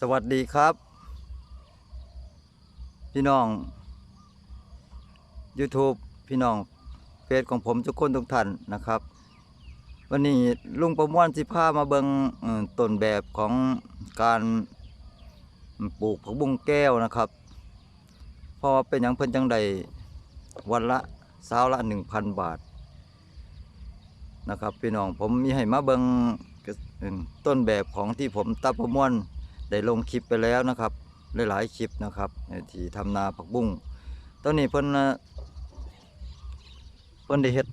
สวัสดีครับ พี่น้อง YouTube พี่น้องเฟซของผมทุกคนทุกท่านนะครับ วันนี้ลุงประมวลสิพามาเบิงต้นแบบของการปลูกผักบุ้งแก้วนะครับเพราะว่าเป็นอย่างเพิ่นจังใดวันละสาวละ1,000บาทนะครับพี่น้องผมมีให้มาเบิงต้นแบบของที่ผมตาประมวล ได้ลงคลิปไปแล้วนะครับหลายๆคลิปนะครับที่ทำนาผักบุ้งตอนนี้เพิ่นน่ะเพิ่นได้เฮ็ด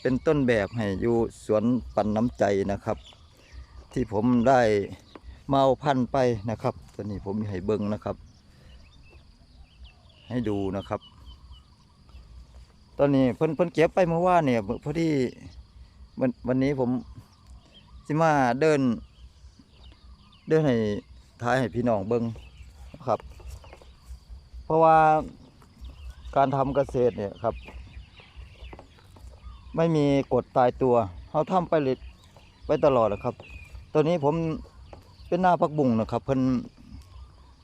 เป็นต้นแบบให้อยู่สวนปันน้ำใจนะครับ ที่ผมได้มาเอาพันไปนะครับ ตอนนี้ผมมีให้เบิ่งนะครับ ให้ดูนะครับ ตอนนี้เพิ่นเพิ่นเก็บไปเมื่อวานเนี่ยพอดีวันวันนี้ผมสิมาเดิน เดินให้ท้ายให้พี่น้องเบิ้งนะครับ เพราะว่าการทำเกษตรเนี่ยครับ ไม่มีกฎตายตัวเขาทำไปเลยไปตลอดนะครับ ตอนนี้ผมเป็นหน้าพักบุ้งนะครับ เพิ่น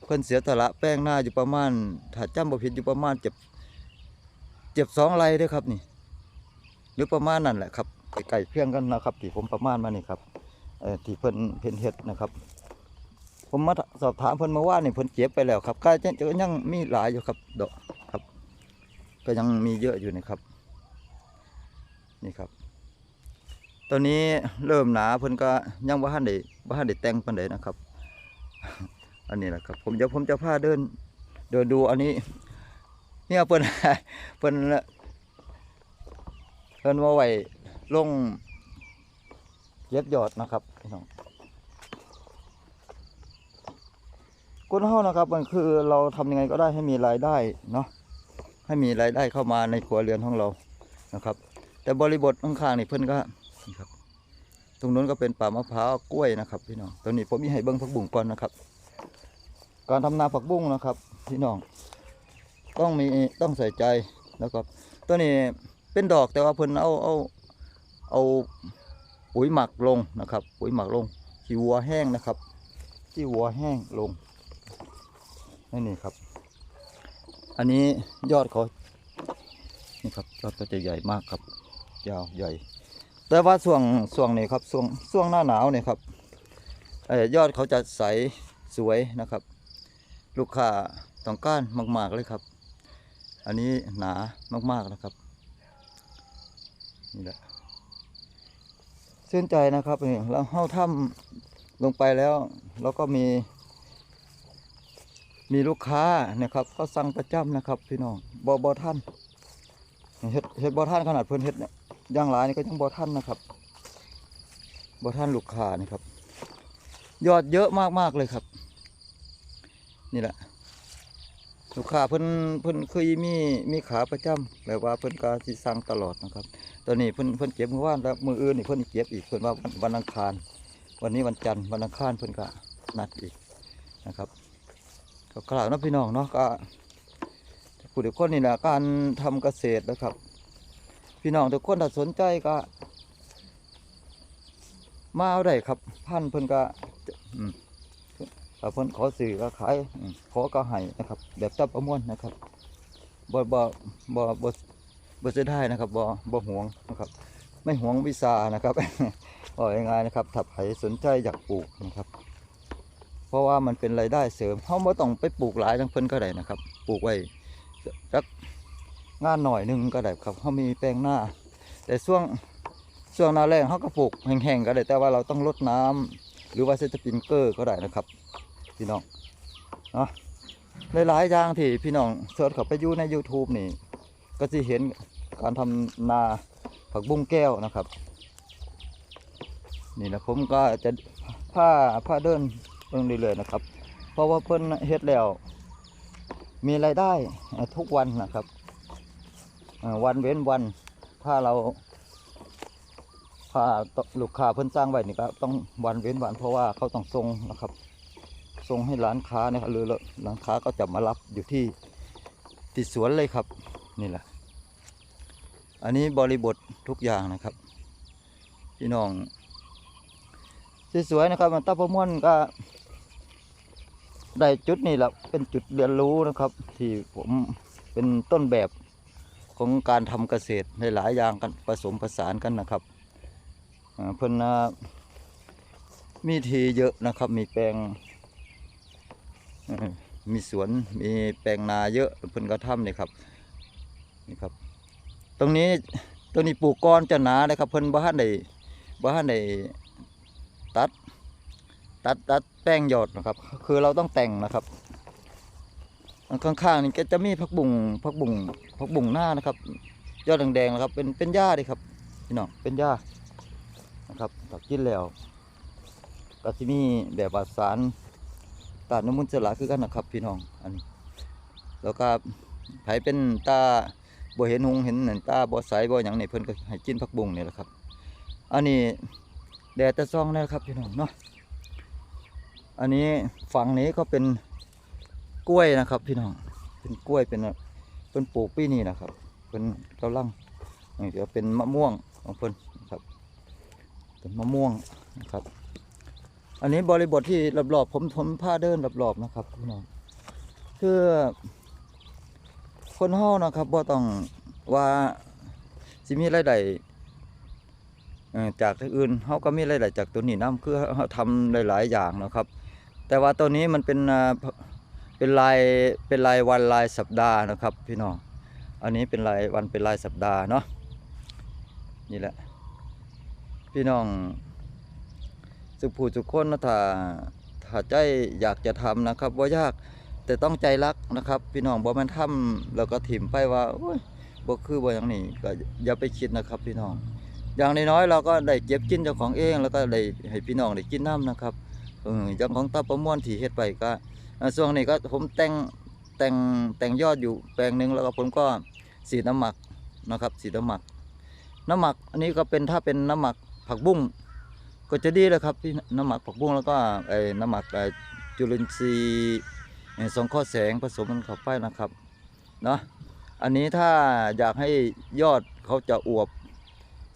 เพิ่นเสียสละแป้งหน้าอยู่ประมาณถ้าจำบ่ผิดอยู่ประมาณเจ็บเจ็บสองไรเด้วยครับนี่ หรือประมาณนั่นแหละครับไก่เพียงกันนะครับที่ผมประมาณมานี่ครับที่เพิ่นเพิ่นเฮ็ดนะครับ ผมมาสอบถามเพิ่นมาว่านี่เพิ่นเก็บไปแล้วครับก็จะจะยังมีหลายอยู่ครับดอกครับ ก็ยังมีเยอะอยู่นะครับ นี่ครับ ตอนนี้เริ่มหนาเพิ่นก็ยังบ่ทันได้บ่ทันได้แต่งปานใดนะครับ อันนี้แหละครับ ผมเดี๋ยวผมจะพาเดินเดินดูอันนี้ เนี่ยเพิ่นเพิ่นเพิ่นมาไหวลงเย็บยอดนะครับพี่น้อง คนเฮานะครับ มันคือเราทำยังไงก็ได้ให้มีรายได้เนาะให้มีรายได้เข้ามาในครัวเรือนของเรานะครับ แต่บริบทข้างๆนี่เพิ่อนก็ครับ ตรงนู้นก็เป็นป่ามะพร้าวกล้วยนะครับพี่น้องตอนนี้ผมมีให้เบิ้งผักบุ้งก่อนนะครับ การทำนาผักบุ้งนะครับพี่น้องต้องมีต้องใส่ใจแล้วก็ตัวนี้เป็นดอกแต่ว่าเพิ่นเอาเอาเอาปุ๋ยหมักลงนะครับ ปุ๋ยหมักลงขี้วัวแห้งนะครับขี้วัวแห้งลง นี่นี่ครับ อันนี้ยอดเขานี่ครับยอดก็จะใหญ่มากครับ ยาวใหญ่ แต่ว่าช่วงช่วงนี้ครับช่วงช่วงหน้าหนาวเนี่ยครับอยอดเขาจะใสสวยนะครับ ลูกค้าต้องการมาก ๆเลยครับ อันนี้หนามากๆนะครับนี่แหละชื่นใจนะครับนี่เราเข้าถ้ำลงไปแล้วเราก็มี มีลูกค้านะครับเขาสั่งประจำนะครับ พี่น้องบอบอท่านเฮ็ดเฮ็ดบอท่านขนาดเพิ่นเฮ็ดเนี่ยย่างหลายนี่ก็ยังบอท่านนะครับบอท่านลูกค้านี่ครับ ยอดเยอะมากๆเลยครับ นี่แหละ ลูกค้าเพิ่นเพิ่นเคยมีมีขาประจำแบบว่าเพิ่นก็สิสั่งตลอดนะครับ ตอนนี้เพิ่นเพิ่นเก็บเมื่อวานแล้วมืออื่นนี่เพิ่นเก็บอีกเพิ่นว่าวันวันอังคาร วันนี้วันจันทร์วันอังคารเพิ่นก็นัดอีกนะครับ ก็กล่าวนะพี่น้องเนาะก็ผู้ทุกคนนี่แหละการทำเกษตรนะครับ พี่น้องทุกคนถ้าสนใจก็ มาเอาได้ครับ พันธุ์เพิ่นก็เพิ่นขอสื่อก็ขายขอก็ให้นะครับ แบบจับประมวลนะครับบ่บ่บ่บ่บ่เสียดายนะครับบ่บ่หวงนะครับ ไม่หวงวิชานะครับบอกง่ายๆนะครับถ้าใครสนใจอยากปลูกนะครับ ราะว่ามันเป็นรายได้เสริมเขาไม่ต้องไปปลูกหลายทั้งเพิ่นก็ได้นะครับ ปลูกไว้สักงานหน่อยหนึงก็ได้ครับเขามีแปลงหน้า แต่ช่วงช่วงหน้าแรงเขาก็ปลูกแห้งๆก็ได้แต่ว่าเราต้องลดน้ำหรือว่าเซตสปริงเกอร์ก็ได้นะครับพี่น้องเนาะหลายๆอย่างที่พี่น้องเสิร์ชเข้าไปยูใน YouTube นี่ ก็จะเห็นการทำนาผักบุ้งแก้วนะครับ นี่นะผมก็จะผ้าผ้าเดิน เพิ่งเรื่อยๆนะครับ เพราะว่าเพิ่นเฮ็ดแล้ว มีรายได้ทุกวันนะครับวันเว้นวันถ้าเราถ้าลูกค้าเพิ่นสร้างไว้นี่ก็ต้องวันเว้นวัน เพราะว่าเขาต้องส่งนะครับส่งให้ร้านค้านะครับหรือร้านค้าก็จะมารับอยู่ที่ที่สวนเลยครับนี่แหละ อันนี้บริบททุกอย่างนะครับพี่น้องสวยๆนะครับมันตาประม่วลก็ ได้จุดนี้แหละเป็นจุดเรียนรู้นะครับ ที่ผมเป็นต้นแบบของการทำเกษตรในหลายอย่างกันผสมผสานกันนะครับเพิ่นนมีทีเยอะนะครับ มีแปลงมีสวนมีแปลงนาเยอะเพิ่นก็ทำนี่ครับนี่ครับ ตรงนี้ตรงนี้ปลูกก้อนจะหนาเลยครับ เพิ่นบ่ทันได้บ่ทันได้ตัด ตัดตัดแป้งหยอดนะครับ คือเราต้องแต่งนะครับข้างๆนี่ก็จะมีผักบุ้งผักบุ้งผักบุ้งหน้านะครับ ยอดแดงๆนะครับ เป็นเป็นหญ้าดิครับพี่น้องเป็นหญ้านะครับตักกินแล้วก็จะมีแบบว่าสารตาดน้ำมันต์สลาคือกันนะครับ พี่น้องอันนี้ แล้วก็ไผเป็นตาบ่เห็นหงเห็นนั่นตาบ่ใสบ่หยังนี่เพิ่นก็ให้กินผักบุ้งนี่แหละครับ อันนี้แดดแต่ซองนะครับพี่น้องเนาะ อันนี้ฝั่งนี้ก็เป็นกล้วยนะครับ พี่น้อง เป็นกล้วยเป็นเป็นปลูกปีนี้นะครับ เป็นกำลังนี่เดี๋ยวเป็นมะม่วงของเพิ่นนะครับ เป็นมะม่วงนะครับ อันนี้บริบทที่รอบๆผมผมพาเดินรอบๆนะครับพี่น้องคือคนเฮานะครับบ่ต้องว่าสิมีรายได้จากที่อื่นเฮาก็มีรายได้จากตัวนี้นํคือเฮาทำหลาย ๆ อย่างนะครับ แต่ว่าตัวนี้มันเป็นเป็นรายเป็นรายวันรายสัปดาห์นะครับ พี่น้อง อันนี้เป็นรายวันเป็นรายสัปดาห์เนาะ นี่แหละ พี่น้องสุผู้ทุคนนะถ้าถ้าใจอยากจะทำนะครับว่ายากแต่ต้องใจรักนะครับ พี่น้องบ่แมันทำแล้วก็ถิ่มไปว่าโอ้ยบ่คือบ่อย่างนี้ก็อย่าไปคิดนะครับ พี่น้อง อย่างน้อยๆเราก็ได้เก็บกินเจ้าของเอง แล้วก็ได้ให้พี่น้องได้กินน้ำนะครับ เอออย่างของตาประมวลที่เฮ็ดไปก็อ่าช่วงนี้ก็ผมแต่งแต่งแต่งยอดอยู่แปลงหนึ่งแล้วก็ผมก็สีน้ำหมักนะครับ สีน้ำหมัก น้ำหมักอันนี้ก็เป็นถ้าเป็นน้ำหมักผักบุ้งก็จะดีเลยครับพี่น้ำหมักผักบุ้งแล้วก็ไอ้น้ำหมักไอ้จุลินทรีย์ไอ้สองข้อแสงผสมกันเข้าไปนะครับเนาะอันนี้ถ้าอยากให้ยอดเขาจะอวบ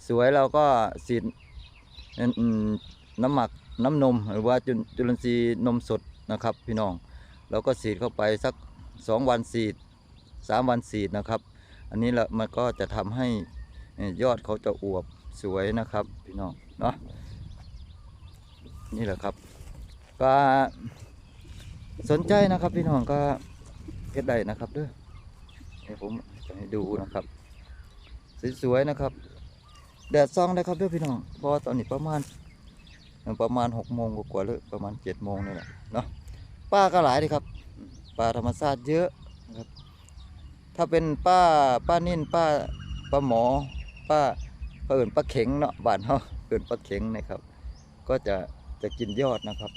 สวยเราก็สีด น้ำหมักน้ำนมหรือว่าจุลจุลินทรีย์นมสดนะครับ พี่น้องเราก็สีดเข้าไปสักสองวันสีดสามวันสีดนะครับ อันนี้ละมันก็จะทำให้ยอดเขาจะอวบสวยนะครับ พี่น้องเนาะนี่แหละครับ ก็สนใจนะครับพี่น้องก็เก็ดได้นะครับเด้อให้ผมจะให้ดูนะครับสวยๆนะครับแดดซองนะครับเด้อพี่น้องเพราะว่าตอนนี้ประมาณ ประมาณหกโมงกว่าๆหรือประมาณเจ็ดโมงนี่แหละเนาะป้าก็หลายดีครับปลาธรรมชาติเยอะนะครับถ้าเป็นป้าป้านิ่นป้าป้าหมอป้าเอิ่นป้าเข็งเนาะบ้านเฮาเอิ่นป้าเข็งนะครับ ก็จะจะกินยอดนะครับ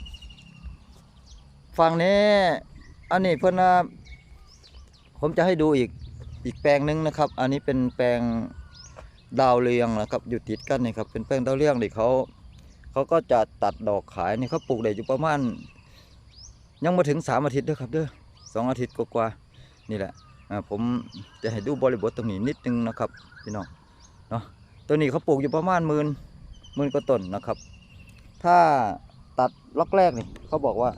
ฝั่งนี้อันนี้เพื่อนว่าผมจะให้ดูอีกอีกแปลงหนึงนะครับ อันนี้เป็นแปลงดาวเรืองนะครับ อยู่ติดกันนี่ครับเป็นแปลงดาวเรืองที่เขา เขาก็จะตัดดอกขายนี่เขาปลูกได้อยู่ประมาณ ยังมาถึงสามอาทิตย์ด้อครับเด้อสองอาทิตย์กว่าๆนี่แหละผมจะให้ดูบริบทตรงนี้นิดนึงนะครับพี่น้องเนาะตัวนี้เขาปลูกอยู่ประมาณหมื่นหมื่นกว่าต้นนะครับ ถ้าตัดล็อกแรกนี่เขาบอกว่า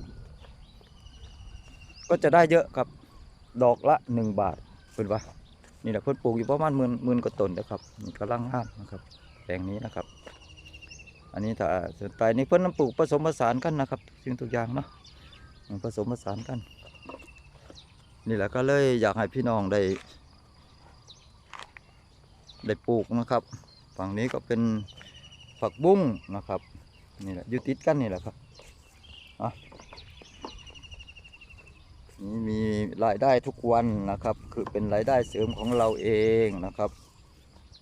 ก็จะได้เยอะครับดอกละหนึ่งบาทเพิ่นว่านี่แหละเพิ่นปลูกอยู่ประมาณหมื่นหมื่นกว่าต้นนะครับนี่กำลังงามนะครับแปลงนี้นะครับ อันนี้ถ้าสนใจนี่เพิ่นนำปลูกผสมผสานกันนะครับสิ่งทุกอย่างเนาะผสมผสานกัน นี่แหละก็เลยอยากให้พี่น้องได้ ได้ปลูกนะครับ ฝั่งนี้ก็เป็นผักบุ้งนะครับนี่แหละอยู่ติดกันนี่แหละครับอะนี่มีรายได้ทุกวันนะครับ คือเป็นรายได้เสริมของเราเองนะครับ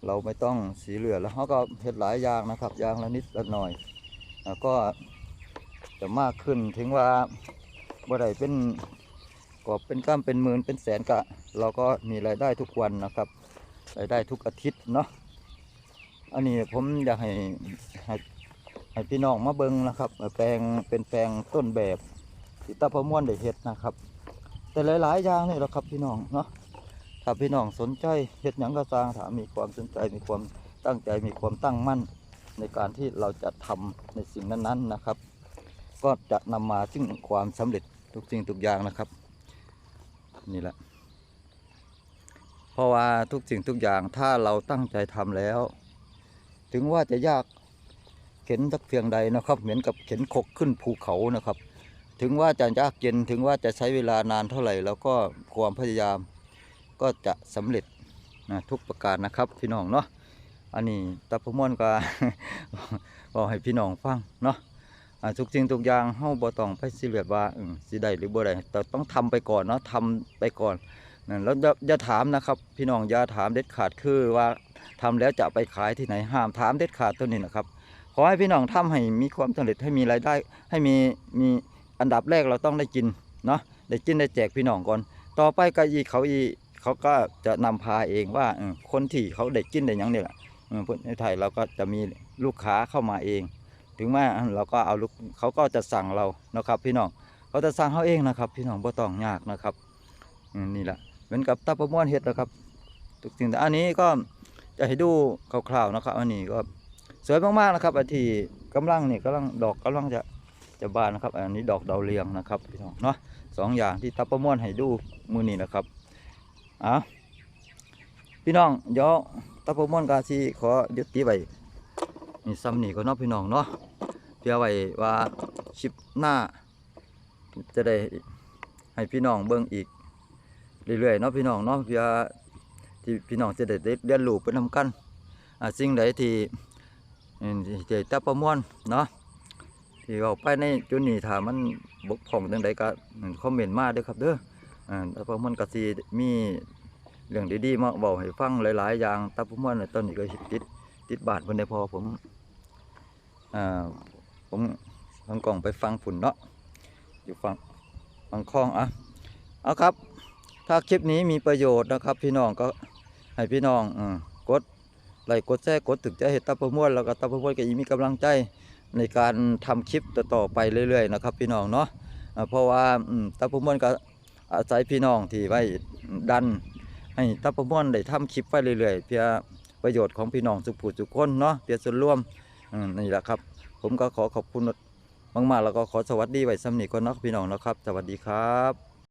เราไม่ต้องสีเหลือแล้วเขาก็เห็ดหลายอย่างนะครับอย่างละนิดละหน่อยแล้วก็จะมากขึ้นถึงว่าบ่ได้เป็นกอบเป็นก้ามเป็นหมื่นเป็นแสนกะ เราก็มีรายได้ทุกวันนะครับรายได้ทุกอาทิตย์เนาะอันนี้ผมอยากให้ให้ให้พี่น้องมาเบิงนะครับแปลงเป็นแปลงต้นแบบที่ตาพม่วนได้เห็ดนะครับ แต่หลายๆอย่างนี่แหละครับพี่น้องเนาะ ถ้าพี่น้องสนใจเฮ็ดหยังก็สร้างถามมีความสนใจมีความตั้งใจมีความตั้งมั่นในการที่เราจะทำในสิ่งนั้นๆนะครับ ก็จะนำมาซึ่งความสำเร็จทุกสิ่งทุกอย่างนะครับ นี่แหละ เพราะว่าทุกสิ่งทุกอย่างถ้าเราตั้งใจทำแล้ว ถึงว่าจะยากเข็นสักเพียงใดนะครับ เหมือนกับเข็นขกขึ้นภูเขานะครับ ถึงว่าจะยากเย็นถึงว่าจะใช้เวลานานเท่าไหร่ แล้วก็ความพยายาม ก็จะสำเร็จนะทุกประการนะครับพี่น้องเนาะอันนี้ตาพม่วนก็บอกให้พี่น้องฟังเนาะทุกสิ่งทุกอย่างเฮาบ่ต้องไปซีเรียสว่าสิได้หรือบ่ได้แต่ต้องทำไปก่อนเนาะทำไปก่อนนั่นแล้วอย่าถามนะครับ พี่น้องอย่าถามเด็ดขาดคือว่าทำแล้วจะไปขายที่ไหนห้ามถามเด็ดขาดตัวนี้นะครับ ขอให้พี่น้องทำให้มีความสำเร็จให้มีรายได้ ให้มีมีอันดับแรกเราต้องได้กินเนาะได้กินได้แจกพี่น้องก่อน ต่อไปก็อีเขาอี เขาก็จะนำพาเองว่าคนที่เขาได้กินได้ยังเนี่ยแหละในไทยเราก็จะมีลูกค้าเข้ามาเอง ถึงแม้เราก็เอาลูกเขาก็จะสั่งเรานะครับ พี่น้องเขาจะสั่งเขาเองนะครับ พี่น้องบ่ต้องยากนะครับนี่แหละเหมือนกับตาประมวนเฮ็ดนะครับทุกสิ่งแต่อันนี้ก็จะให้ดูคร่าวๆนะครับ อันนี้ก็สวยมากๆนะครับอันที่กำลังนี่กำลังดอกกำลังจะจะบานนะครับ อันนี้ดอกดาวเรืองนะครับพี่น้องเนาะสองอย่างที่ตับประมวลให้ดูมือนี้นะครับ อะพี่น้องเดี๋ยวตับปมวลกาซีขอยุติไว้นี่ซ้ำนี่ก็นาะพี่น้องเนาะเพื่อไว้ว่าชิปหน้า จะได้ให้พี่น้องเบิ่งอีกเรื่อยๆเนาะพี่น้องเนาะเพื่อที่พี่น้องจะได้เรียนรู้ไปนำกันสิ่งใดที่นี่ที่ตาประมวลเนาะที่ออกไปในจุดนี้ถ้ามันบกพร่องจังใดก็คอมเมนต์มาด้อครับเด้อ อ่าตาประมวลก็สิมีเรื่องดีๆมาบอกให้ฟังหลายๆอย่างตาประมวนตอนนี้ก็ติดติดบาทเพิ่นได้พอผมอ่าผมทางกล่องไปฟังฝุ่นเนาะอยู่ฟังฟังคลองอะเอาครับ ถ้าคลิปนี้มีประโยชน์นะครับ พี่น้องก็ให้พี่น้องอกดไลค์กดแชร์กดถึงจะเห็นตาประมวลแล้วก็ตาประมวลก็ยังมีกำลังใจในการทำคลิปต่อๆไปเรื่อยๆนะครับ พี่น้องเนาะเพราะว่าตาประมวลก็ อาศัยพี่น้องที่ไว้ดัน ให้ตาประมวลได้ทำคลิปไปเรื่อยๆ เพื่อประโยชน์ของพี่น้องสุขผู้ทุขคนเนาะเพื่อส่วนร่วมอืมนี่แหละครับ ผมก็ขอขอบคุณมากๆ แล้วก็ขอสวัสดีไว้สำนีก่อนเนาะพี่น้องนะครับ สวัสดีครับ